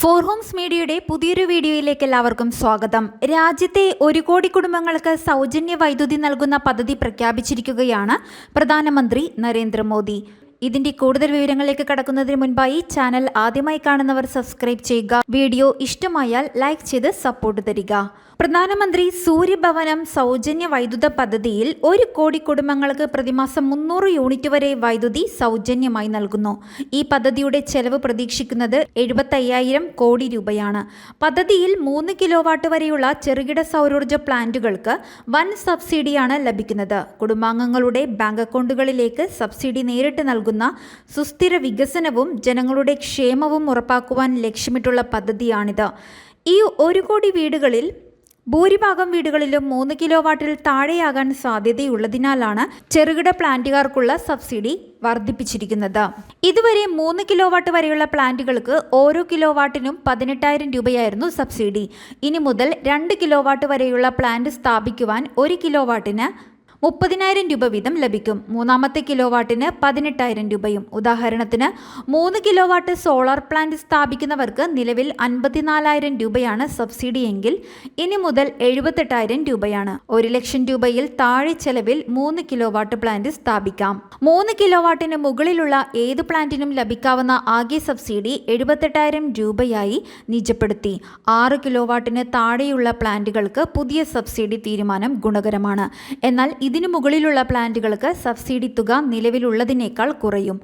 Four Holmes മീഡിയയുടെ പുതിയൊരു വീഡിയോയിലേക്ക് എല്ലാവർക്കും സ്വാഗതം. രാജ്യത്തെ ഒരു കോടി കുടുംബങ്ങൾക്ക് സൗജന്യ വൈദ്യുതി നൽകുന്ന പദ്ധതി പ്രഖ്യാപിച്ചിരിക്കുകയാണ് പ്രധാനമന്ത്രി നരേന്ദ്രമോദി. ഇതിന്റെ കൂടുതൽ വിവരങ്ങളിലേക്ക് കടക്കുന്നതിന് മുൻപായി ചാനൽ ആദ്യമായി കാണുന്നവർ സബ്സ്ക്രൈബ് ചെയ്യുക. വീഡിയോ ഇഷ്ടമായാൽ ലൈക്ക് ചെയ്ത് സപ്പോർട്ട് തരിക. പ്രധാനമന്ത്രി സൂര്യഭവനം സൗജന്യ വൈദ്യുത പദ്ധതിയിൽ ഒരു കോടി കുടുംബങ്ങൾക്ക് പ്രതിമാസം മുന്നൂറ് യൂണിറ്റ് വരെ വൈദ്യുതി സൗജന്യമായി നൽകുന്നു. ഈ പദ്ധതിയുടെ ചെലവ് പ്രതീക്ഷിക്കുന്നത് എഴുപത്തയ്യായിരം കോടി രൂപയാണ്. പദ്ധതിയിൽ മൂന്ന് കിലോവാട്ട് വരെയുള്ള ചെറുകിട സൗരോർജ പ്ലാന്റുകൾക്ക് വൻ സബ്സിഡിയാണ് ലഭിക്കുന്നത്. കുടുംബാംഗങ്ങളുടെ ബാങ്ക് അക്കൗണ്ടുകളിലേക്ക് സബ്സിഡി നേരിട്ട് നൽകുന്ന സുസ്ഥിര വികസനവും ജനങ്ങളുടെ ക്ഷേമവും ഉറപ്പാക്കുവാൻ ലക്ഷ്യമിട്ടുള്ള പദ്ധതിയാണിത്. ഈ ഒരു കോടി വീടുകളിൽ ഭൂരിഭാഗം വീടുകളിലും മൂന്ന് കിലോ വാട്ടിൽ താഴെയാകാൻ സാധ്യതയുള്ളതിനാലാണ് ചെറുകിട പ്ലാന്റുകാർക്കുള്ള സബ്സിഡി വർദ്ധിപ്പിച്ചിരിക്കുന്നത്. ഇതുവരെ മൂന്ന് കിലോ വാട്ട് വരെയുള്ള പ്ലാന്റുകൾക്ക് ഓരോ കിലോ വാട്ടിനും പതിനെട്ടായിരം രൂപയായിരുന്നു സബ്സിഡി. ഇനി മുതൽ രണ്ട് കിലോ വാട്ട് വരെയുള്ള പ്ലാന്റ് സ്ഥാപിക്കുവാൻ ഒരു കിലോ വാട്ടിന് മുപ്പതിനായിരം രൂപ വീതം ലഭിക്കും. മൂന്നാമത്തെ കിലോ വാട്ടിന് പതിനെട്ടായിരം രൂപയും. ഉദാഹരണത്തിന് മൂന്ന് കിലോ വാട്ട് സോളാർ പ്ലാന്റ് സ്ഥാപിക്കുന്നവർക്ക് നിലവിൽ അൻപത്തിനാലായിരം രൂപയാണ് സബ്സിഡി എങ്കിൽ ഇനി മുതൽ എഴുപത്തെട്ടായിരം രൂപയാണ്. ഒരു ലക്ഷം രൂപയിൽ താഴെ ചെലവിൽ മൂന്ന് കിലോ വാട്ട് പ്ലാന്റ് സ്ഥാപിക്കാം. മൂന്ന് കിലോ വാട്ടിന് മുകളിലുള്ള ഏത് പ്ലാന്റിനും ലഭിക്കാവുന്ന ആകെ സബ്സിഡി എഴുപത്തെട്ടായിരം രൂപയായി നിജപ്പെടുത്തി. ആറ് കിലോ വാട്ടിന് താഴെയുള്ള പ്ലാന്റുകൾക്ക് പുതിയ സബ്സിഡി തീരുമാനം ഗുണകരമാണ്. എന്നാൽ ഇതിനു മുകളിലുള്ള പ്ലാന്റുകൾക്ക് സബ്സിഡി തുക നിലവിലുള്ളതിനേക്കാൾ കുറയും.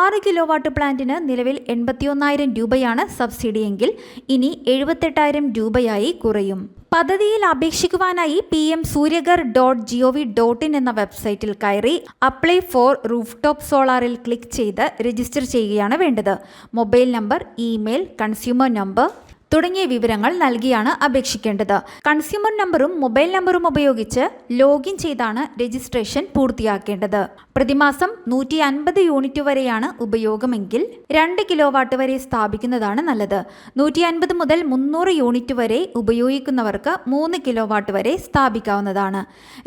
ആറ് കിലോ വാട്ട് പ്ലാന്റിന് നിലവിൽ എൺപത്തിയൊന്നായിരം രൂപയാണ് സബ്സിഡിയെങ്കിൽ ഇനി എഴുപത്തെട്ടായിരം രൂപയായി കുറയും. പദ്ധതിയിൽ അപേക്ഷിക്കുവാനായി P M Suryaghar dot G O V dot in എന്ന വെബ്സൈറ്റിൽ കയറി അപ്ലൈ ഫോർ റൂഫ് ടോപ്പ് സോളാറിൽ ക്ലിക്ക് ചെയ്ത് രജിസ്റ്റർ ചെയ്യുകയാണ് വേണ്ടത്. Mobile number email consumer number തുടങ്ങിയ വിവരങ്ങൾ നൽകിയാണ് അപേക്ഷിക്കേണ്ടത്. കൺസ്യൂമർ നമ്പറും മൊബൈൽ നമ്പറും ഉപയോഗിച്ച് ലോഗിൻ ചെയ്താണ് രജിസ്ട്രേഷൻ പൂർത്തിയാക്കേണ്ടത്. പ്രതിമാസം നൂറ്റി അൻപത് യൂണിറ്റ് വരെയാണ് ഉപയോഗമെങ്കിൽ രണ്ട് കിലോ വാട്ട് വരെ സ്ഥാപിക്കുന്നതാണ് നല്ലത്. നൂറ്റി അൻപത് മുതൽ മുന്നൂറ് യൂണിറ്റ് വരെ ഉപയോഗിക്കുന്നവർക്ക് മൂന്ന് കിലോ വാട്ട് വരെ സ്ഥാപിക്കാവുന്നതാണ്.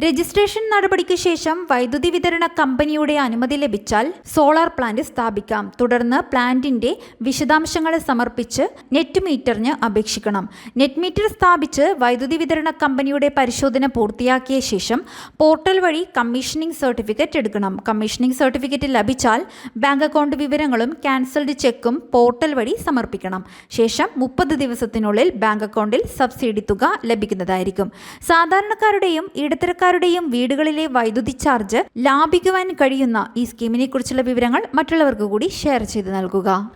രജിസ്ട്രേഷൻ നടപടിക്ക് ശേഷം വൈദ്യുതി വിതരണ കമ്പനിയുടെ അനുമതി ലഭിച്ചാൽ സോളാർ പ്ലാന്റ് സ്ഥാപിക്കാം. തുടർന്ന് പ്ലാന്റിന്റെ വിശദാംശങ്ങൾ സമർപ്പിച്ച് നെറ്റ് മീറ്ററിന് അപേക്ഷിക്കണം. നെറ്റ് മീറ്റർ സ്ഥാപിച്ച് വൈദ്യുതി വിതരണ കമ്പനിയുടെ പരിശോധന പൂർത്തിയാക്കിയ ശേഷം പോർട്ടൽ വഴി കമ്മീഷനിംഗ് സർട്ടിഫിക്കറ്റ് എടുക്കണം. കമ്മീഷനിംഗ് സർട്ടിഫിക്കറ്റ് ലഭിച്ചാൽ ബാങ്ക് അക്കൗണ്ട് വിവരങ്ങളും ക്യാൻസൽഡ് ചെക്കും പോർട്ടൽ വഴി സമർപ്പിക്കണം. ശേഷം മുപ്പത് ദിവസത്തിനുള്ളിൽ ബാങ്ക് അക്കൗണ്ടിൽ സബ്സിഡി തുക ലഭിക്കുന്നതായിരിക്കും. സാധാരണക്കാരുടെയും ഇടത്തരക്കാരുടെയും വീടുകളിലെ വൈദ്യുതി ചാർജ് ലാഭിക്കുവാൻ കഴിയുന്ന ഈ സ്കീമിനെ കുറിച്ചുള്ള വിവരങ്ങൾ മറ്റുള്ളവർക്ക് കൂടി ഷെയർ ചെയ്ത് നൽകുക.